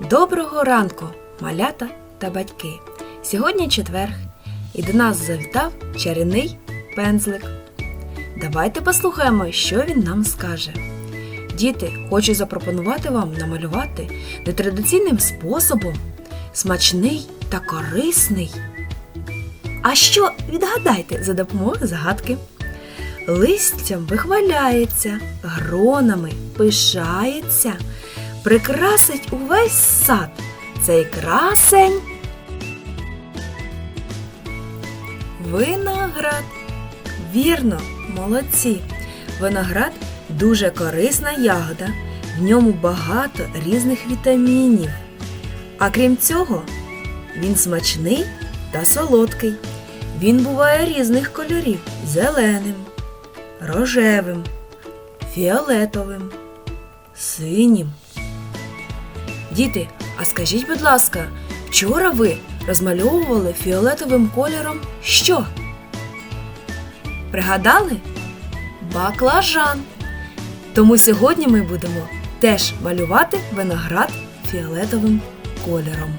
Доброго ранку, малята та батьки. Сьогодні четверг, і до нас завітав чарівний пензлик. Давайте послухаємо, що він нам скаже. Діти, хочу запропонувати вам намалювати нетрадиційним способом смачний та корисний. А що відгадайте за допомогою загадки? Листям вихваляється, гронами пишається, прикрасить увесь сад. Цей красень. Виноград. Вірно, молодці. Виноград дуже корисна ягода. В ньому багато різних вітамінів. А крім цього, він смачний та солодкий. Він буває різних кольорів: зеленим, рожевим, фіолетовим, синім. Діти, а скажіть, будь ласка, вчора ви розмальовували фіолетовим кольором що? Пригадали? Баклажан. Тому сьогодні ми будемо теж малювати виноград фіолетовим кольором.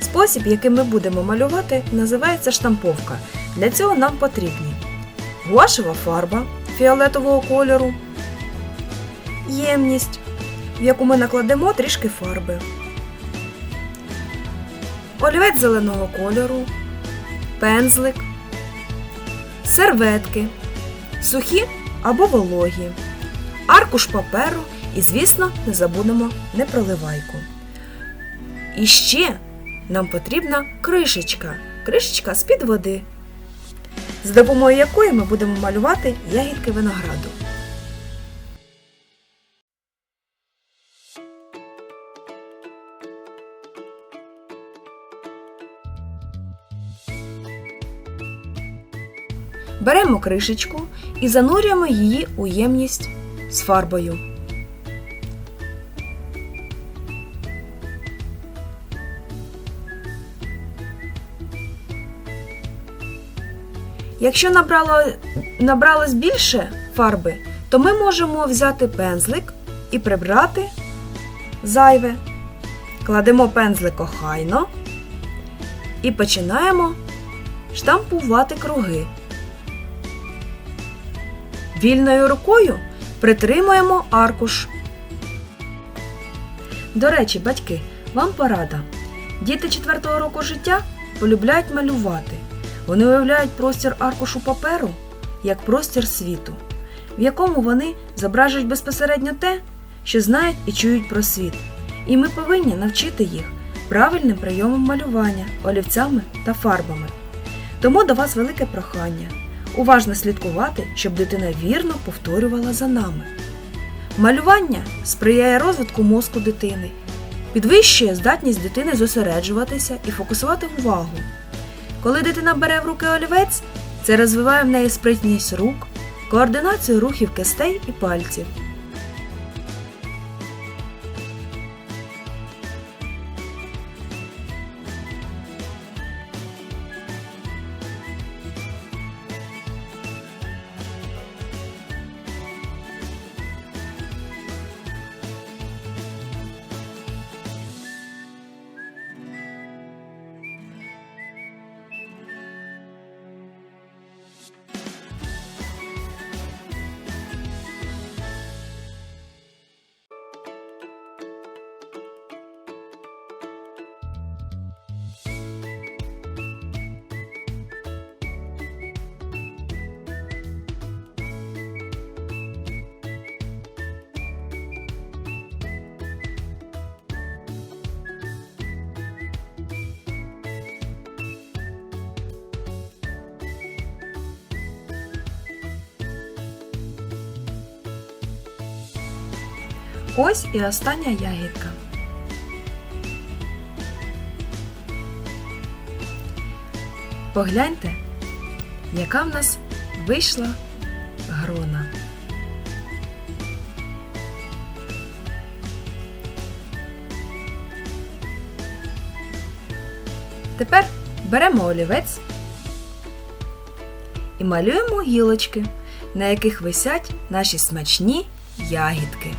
Спосіб, яким ми будемо малювати, називається штамповка. Для цього нам потрібні гуашева фарба фіолетового кольору, ємність, в яку ми накладемо трішки фарби, олівець зеленого кольору, пензлик, серветки, сухі або вологі, аркуш паперу і, звісно, не забудемо непроливайку. І ще нам потрібна кришечка. Кришечка з-під води, з допомогою якої ми будемо малювати ягідки винограду. Беремо кришечку і занурюємо її у ємність з фарбою. Якщо набрало, набралось більше фарби, то ми можемо взяти пензлик і прибрати зайве. Кладемо пензлик охайно і починаємо штампувати круги. Вільною рукою притримуємо аркуш. До речі, батьки, вам порада. Діти 4 року життя полюбляють малювати. Вони уявляють простір аркушу паперу як простір світу, в якому вони зображують безпосередньо те, що знають і чують про світ. І ми повинні навчити їх правильним прийомом малювання, олівцями та фарбами. Тому до вас велике прохання уважно слідкувати, щоб дитина вірно повторювала за нами. Малювання сприяє розвитку мозку дитини, підвищує здатність дитини зосереджуватися і фокусувати увагу. Коли дитина бере в руки олівець, це розвиває в неї спритність рук, координацію рухів кистей і пальців. Ось і остання ягідка. Погляньте, яка в нас вийшла грона. Тепер беремо олівець і малюємо гілочки, на яких висять наші смачні ягідки.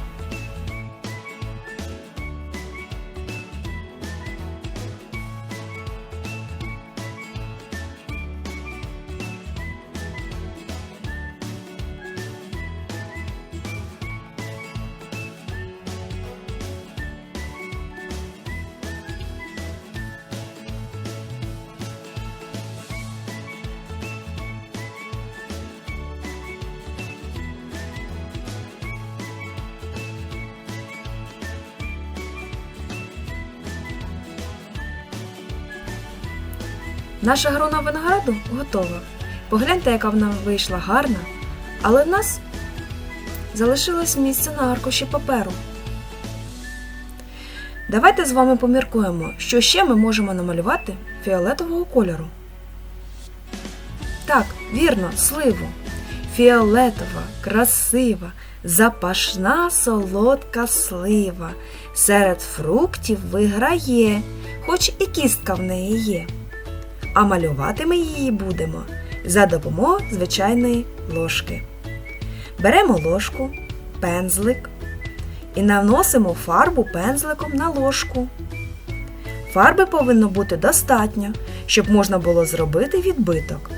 Наша грона винограду готова. Погляньте, яка вона вийшла гарна, але в нас залишилось місце на аркуші паперу. Давайте з вами поміркуємо, що ще ми можемо намалювати фіолетового кольору. Так, вірно, сливу. Фіолетова, красива, запашна солодка слива. Серед фруктів виграє, хоч і кістка в неї є. А малювати ми її будемо за допомогою звичайної ложки. Беремо ложку, пензлик і наносимо фарбу пензликом на ложку. Фарби повинно бути достатньо, щоб можна було зробити відбиток.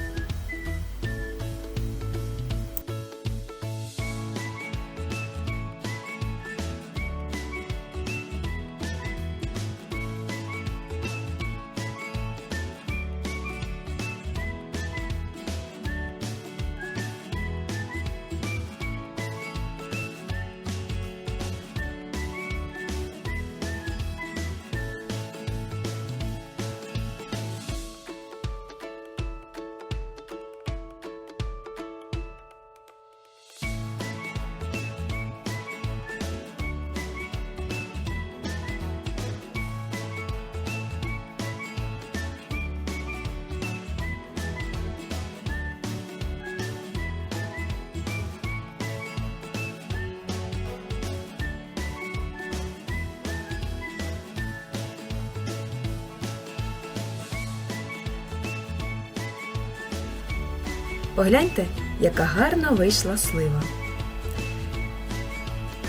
Погляньте, яка гарна вийшла слива.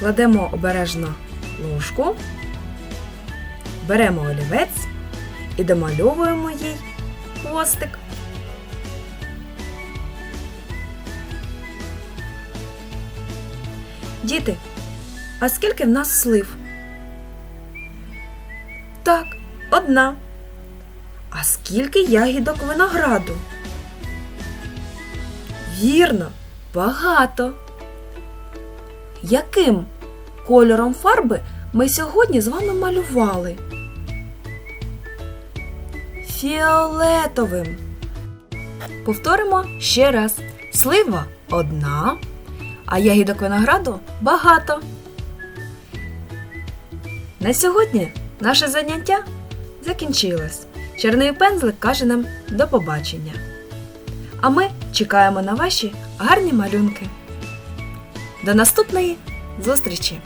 Кладемо обережно ложку, беремо олівець і домальовуємо їй хвостик. Діти, а скільки в нас слив? Так, одна. А скільки ягідок винограду? Вірно, багато. Яким кольором фарби ми сьогодні з вами малювали? Фіолетовим. Повторимо ще раз. Слива одна, а ягідок винограду багато. На сьогодні наше заняття закінчилось. Черний пензлик каже нам до побачення. А ми чекаємо на ваші гарні малюнки. До наступної зустрічі!